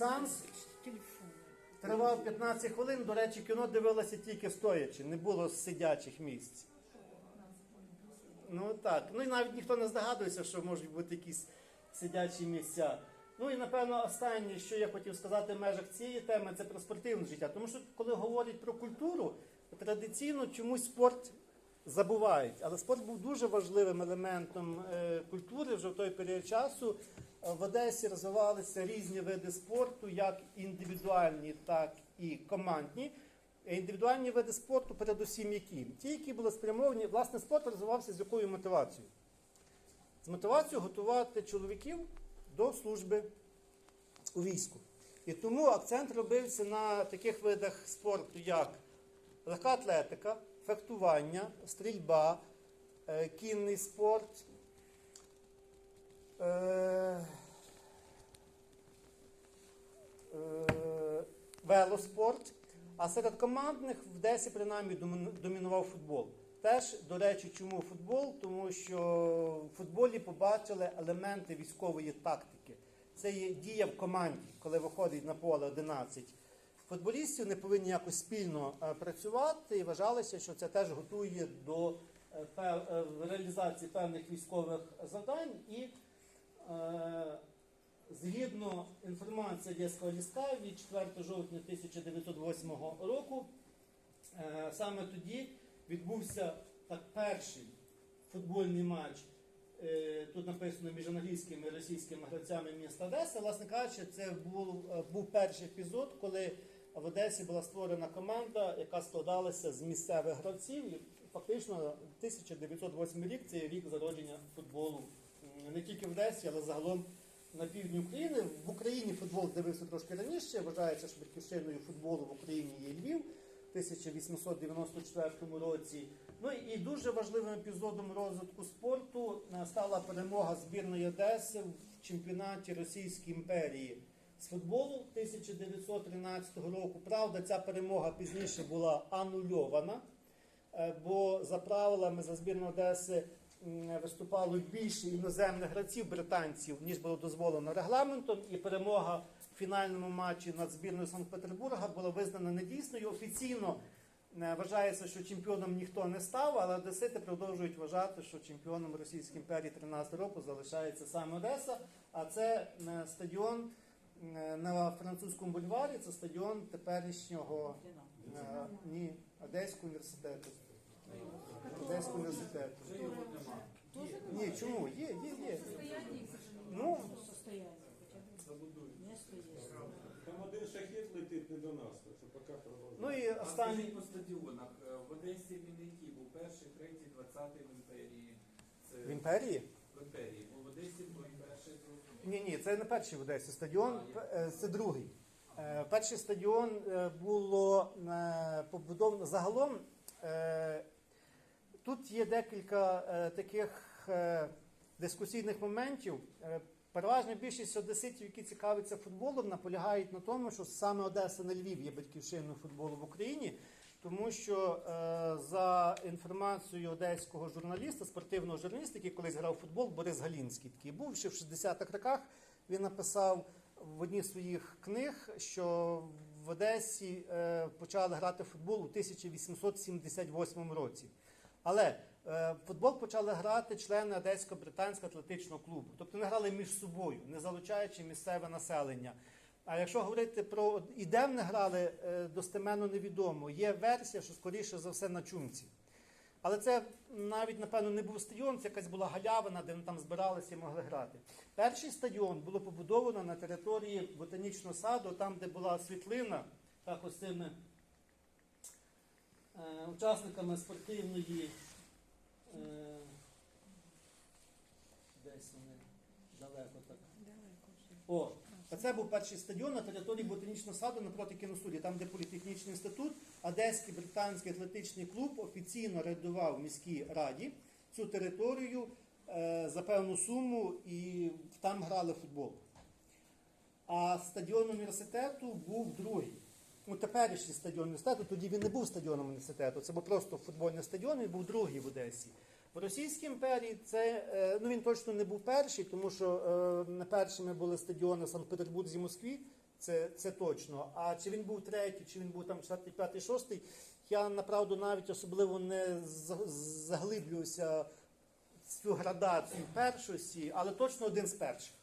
Сеанс тривав 15 хвилин. До речі, кіно дивилося тільки стоячи, не було сидячих місць. Ну так. Ну і навіть ніхто не здогадується, що можуть бути якісь сидячі місця. Ну і напевно останнє, що я хотів сказати в межах цієї теми, це про спортивне життя. Тому що коли говорять про культуру, традиційно чомусь спорт забувають. Але спорт був дуже важливим елементом е, культури вже в той період часу. В Одесі розвивалися різні види спорту, як індивідуальні, так і командні. Індивідуальні види спорту, передусім які? Ті, які були спрямовані, власне, спорт розвивався з якою мотивацією? З мотивацією готувати чоловіків до служби у війську. І тому акцент робився на таких видах спорту, як легка атлетика, фехтування, стрільба, е, кінний спорт. Е, е, велоспорт. А серед командних в Десі принаймні домінував футбол. Теж, до речі, чому футбол? Тому що в футболі побачили елементи військової тактики. Це є дія в команді, коли виходить на поле 11 футболістів, не повинні якось спільно е, працювати і вважалося, що це теж готує до реалізації певних військових завдань і Згідно інформації Одеського ліска від 4 жовтня 1908 року, е, саме тоді відбувся так перший футбольний матч. е, Тут написано між англійськими і російськими гравцями міста Одеса. Власне кажучи, це був, е, був перший епізод, коли в Одесі була створена команда, яка складалася з місцевих гравців. І фактично 1908 рік це рік зародження футболу не тільки в Одесі, але загалом на півдні України. В Україні футбол з'явився трошки раніше. Вважається, що батьківщиною футболу в Україні є Львів в 1894 році. Ну і дуже важливим епізодом розвитку спорту е, стала перемога збірної Одеси в чемпіонаті Російської імперії з футболу 1913 року. Правда, ця перемога пізніше була анульована, е, бо за правилами за збірну Одеси виступало більше іноземних гравців, британців, ніж було дозволено регламентом, і перемога в фінальному матчі над збірною Санкт-Петербурга була визнана недійсною. Офіційно е, вважається, що чемпіоном ніхто не став, але одесити продовжують вважати, що чемпіоном Російської імперії 13 року залишається саме Одеса. А це стадіон на французькому бульварі, це стадіон теперішнього е, ні, Одеського університету. Його нема. Ні, чому? Є, є, є. Ну. Там один шахет летить не до нас, що поки продовжуємо. ну і А останній. скажіть по стадіонах. Е, В Одесі він який був перший, третій, двадцятий в імперії. Це В імперії? в імперії. Бо в Одесі той перший зрозумів. Ні, ні, це не перший в Одесі стадіон, е, це другий. Е, Перший стадіон е, було е, побудовано загалом. е, Тут є декілька е, таких е, дискусійних моментів. Е, Переважна більшість одеситів, які цікавляться футболом, наполягають на тому, що саме Одеса не Львів є батьківщиною футболу в Україні, тому що е, за інформацією одеського журналіста, спортивного журналіста, який колись грав у футбол, Борис Галінський такий був ще в 60-х роках. Він написав в одній з своїх книг, що в Одесі е, почали грати в футбол у 1878 році. Але е, футбол почали грати члени Одеського британського атлетичного клубу. Тобто не грали між собою, не залучаючи місцеве населення. А якщо говорити про і де вони грали, е, достеменно невідомо. Є версія, що скоріше за все на чумці. Але це навіть, напевно, не був стадіон, це якась була галявина, де вони там збиралися і могли грати. Перший стадіон було побудовано на території ботанічного саду, там, де була світлина, так ось цими учасниками спортивної. Е, десь вони далеко так. О, а це був перший стадіон на території ботанічного саду напроти кіностудії, там, де політехнічний інститут, Одеський британський атлетичний клуб офіційно рядував міській раді цю територію е, за певну суму і там грали футбол. А стадіон університету був другий. Ну, теперішній стадіон університету, тоді він не був стадіоном університету, це був просто футбольний стадіон, він був другий в Одесі. В Російській імперії це е, ну він точно не був перший, тому що е, не першими були стадіони в Санкт-Петербурзі, Москві. Це, це точно. А чи він був третій, чи він був там четвертий, п'ятий, шостий, я направду навіть особливо не за- заглиблююся цю градацію першості, але точно один з перших.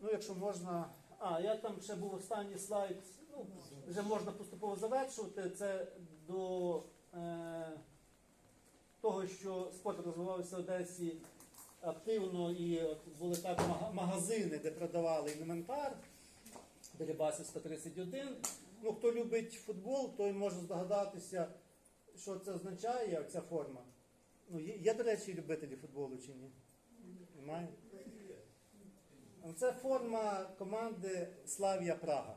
Ну, якщо можна. А, я там ще був останній слайд. Ну, вже можна поступово завершувати. Це до е, того, що спорт розвивався в Одесі активно і от були так магазини, де продавали інвентар. Дерибасівська 31. Ну, хто любить футбол, той може здогадатися, що це означає, ця форма. Ну, є, є, до речі, любителі футболу чи ні? Немає? Це форма команди Славія Прага.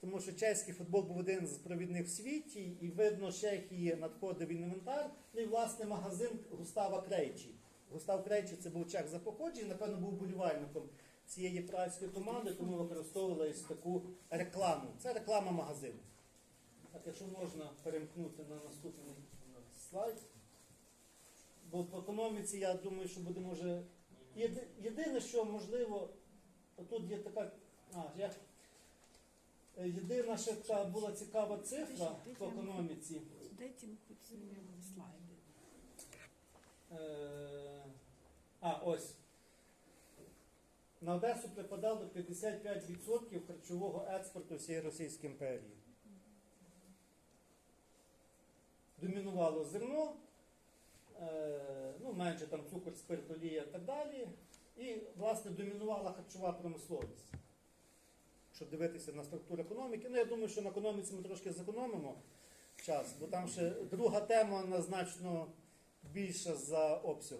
Тому що чеський футбол був один з провідних в світі, і видно, Чехії надходив інвентар. Ну і власне магазин Густава Крейчі. Густав Крейчі це був чех за походженням, напевно, був болівальником цієї працької команди, тому використовували таку рекламу. Це реклама магазину. Так, якщо можна перемкнути на наступний слайд. Бо по економіці, я думаю, що буде може. Єди- Єдине, що можливо, тут є така. А, я... е, Єдина ще така була цікава цифра по економіці. Дайте хоть. Е, А, ось. На Одесу припадало 55% харчового експорту всієї Російської імперії. Домінувало зерно, ну, менше там цукор, спирт, олія і так далі. І, власне, домінувала харчова промисловість. Якщо дивитися на структуру економіки, ну я думаю, що на економіці ми трошки зекономимо час, бо там ще друга тема вона значно більша за обсяг.